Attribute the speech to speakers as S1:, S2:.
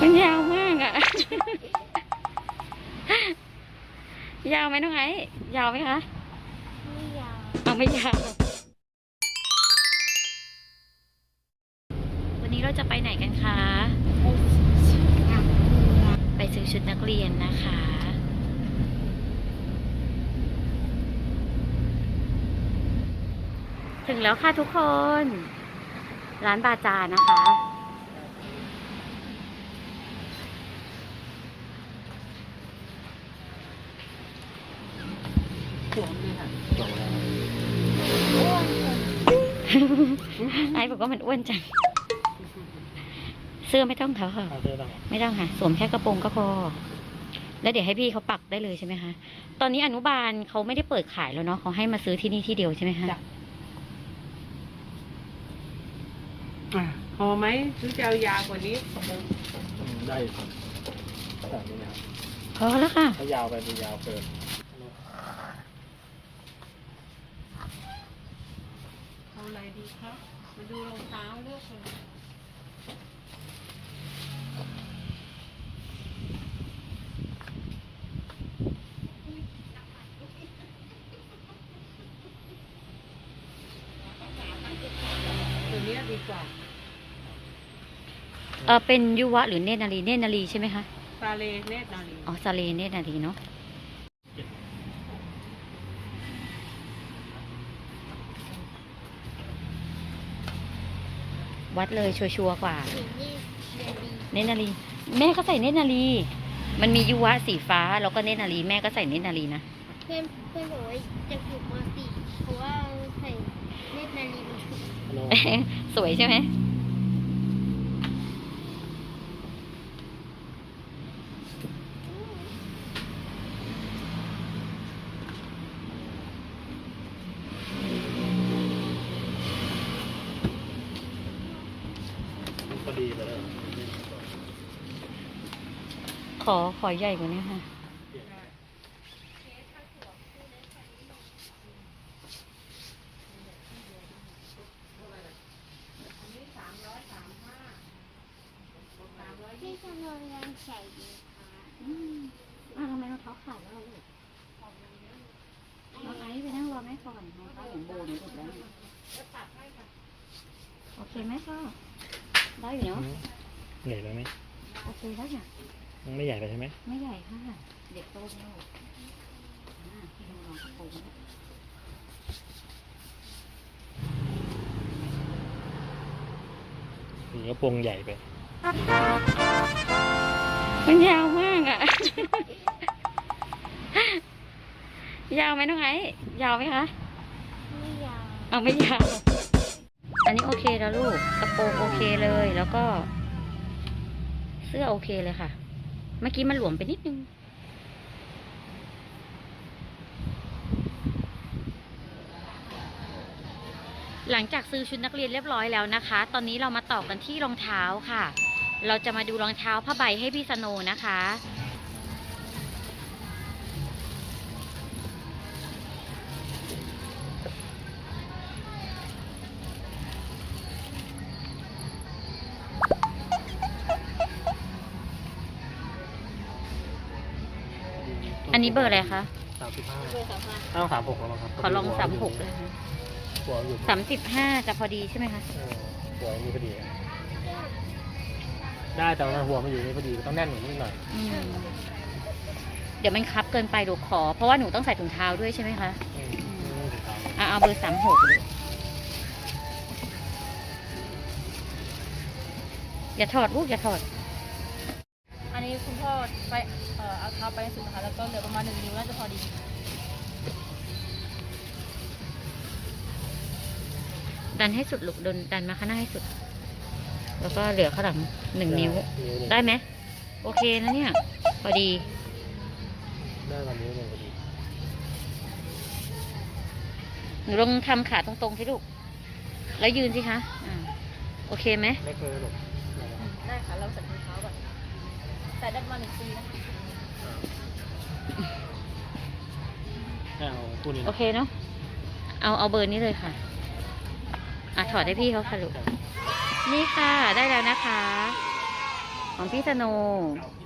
S1: มันยาวมากอะยาวไหมน้องไอ้ยาวไหมคะ
S2: ไม่ยาว
S1: เอาไม่ยาว วันนี้เราจะไปไหนกันคะ ไปซื้อชุดนักเรียนนะคะถึงแล้วค่ะทุกคน ร้านบาจานะคะ ไอ้บอกว่ามันอ้วนจัง เสื้อไม่ต้องค่ะ
S3: เอาเสื้อต้อง
S1: ไม่ต้องค่ะ สวมแค่กระโปรงก็พอ แล้วเดี๋ยวให้พี่เขาปักได้เลยใช่ไหมคะ ตอนนี้อนุบาลเขาไม่ได้เปิดขายแล้วเนาะเขาให้มาซื้อที่นี่ที่เดียวใช่ไหมคะ
S4: อะพอไหมหรือจะเอายาวกว่านี้
S3: อืมได้อยู่ครับแบบนี้นะครับ
S1: พอแล้วค่ะ
S3: ถ้ายาวไปมันยาวเกิน
S4: อาอะไรดีครับ มาดูรองเท้าเลือกเลยตัวเนี้ยดีกว่า
S1: เออเป็นยุวะหรือเนตรนารีเนตรนารีใช่ไหมคะ
S4: ซาเลเนตนาลี
S1: อ๋อซาเลเนตรนารีเนาะ วัดเลยชัวร์ๆกว่า
S2: สีนี่เรียนดี
S1: เนตรนารีแม่ก็ใส่เนตรนารีมันมียุวะสีฟ้าแล้วก็เนตรนารีแม่ก็ใส่เนตรนารีนะ
S2: เพื่อนเพื่อนบอกว่าจะอยู่ม .4 เพราะว่าใส่เนตรนาลีมาถูก
S3: ฮัลโหล
S1: สวยใช่ไหม
S3: พอดีไปแล้ว
S1: ขอขอใหญ่กว่านี้ค่ะ
S2: ที่ทำโรงเรียนใส่ดีค่ะ
S1: อืมอ้าวทำไมรองเท้าขาดแล้วลูกน้องไอซ์ไปนั่งรอแม่ก่อนรองเท้าอย่างโบนถูกแล้วเนี่ยโอเคไหมพ่อได้อยู่เนาะ
S3: ใหญ่ไปไหม
S1: โอเคแล้วเนี่ย
S3: มันไม่ใหญ่ไปใช่ไหม
S1: ไม่ใหญ่ค่ะ เด็กโตแล้วอ่าพี่ดูลองกระโปรงนะ
S3: หรือกระโปรงใหญ่ไป
S1: มันยาวมากอะ ยาวไหมน้องไอซ์ยาวไหมคะ
S2: ไม่ยาว
S1: เอาไม่ยาว อันนี้โอเคแล้วลูก กระโปรงโอเคเลย แล้วก็ เสื้อโอเคเลยค่ะ เมื่อกี้มันหลวมไปนิดนึง หลังจากซื้อชุดนักเรียนเรียบร้อยแล้วนะคะ ตอนนี้เรามาต่อกันที่รองเท้าค่ะ เราจะมาดูรองเท้าผ้าใบให้พี่สโนนะคะ อันนี้เบอร์อะไรคะ
S3: สามสิบห้าต้องสามหกแล้วมั้งครับ
S1: ขอลองสามหกเลยค่ะ
S3: หัวอยู่
S1: สามสิบห้าจะพอดีใช่ไหมคะ
S3: เออหัวมีพอดี ได้แต่ว่าหัวมันอยู่นี่พอดีต้องแน่นหนุนนิดหน่อย
S1: อืมเดี๋ยวมันคับเกินไปหนูขอ เพราะว่าหนูต้องใส่ถุงเท้าด้วยใช่ไหมคะ
S3: อืมอืมถูกต้อง
S1: อะเอาเบอร์สามหกเลยอย่าถอดลูกอย่าถอด
S5: อั นนี้คุณพ่อไปเอ่อเอาเท้าไปให้สุดนะคะแล้วก็เหลือประมาณหนึ่งนิ้วน่าจะพอดี
S1: ดันให้สุดลูกดันดันมาข้างหน้าให้สุด แล้วก็เหลือข้างหลังหนึ่งนิ้ว
S3: นิ้วหนึ่ง
S1: ได้ไหมโอเคนะเนี่ย พอดี
S3: ได้วันนิ้วหนึ่งพอดี
S1: หนูลองทำขาตรงๆสิลูก แล้วยืนสิคะอ่าโอเคไหม
S3: ไม่เคยหรอก
S5: ได้ค่ะเราใส่ถุงเท้าก่อน ใส่ได้ประมาณหนึ่งปีนะ
S3: เอาคู่นี้
S1: โอ
S3: นะ
S1: เคเนาะ เอาเอาเบอร์นี้เลยค่ะ อะถอดให้พี่เขาค่ะลูก นี่ค่ะ ได้แล้วนะคของพี่สโน
S3: เก่าที่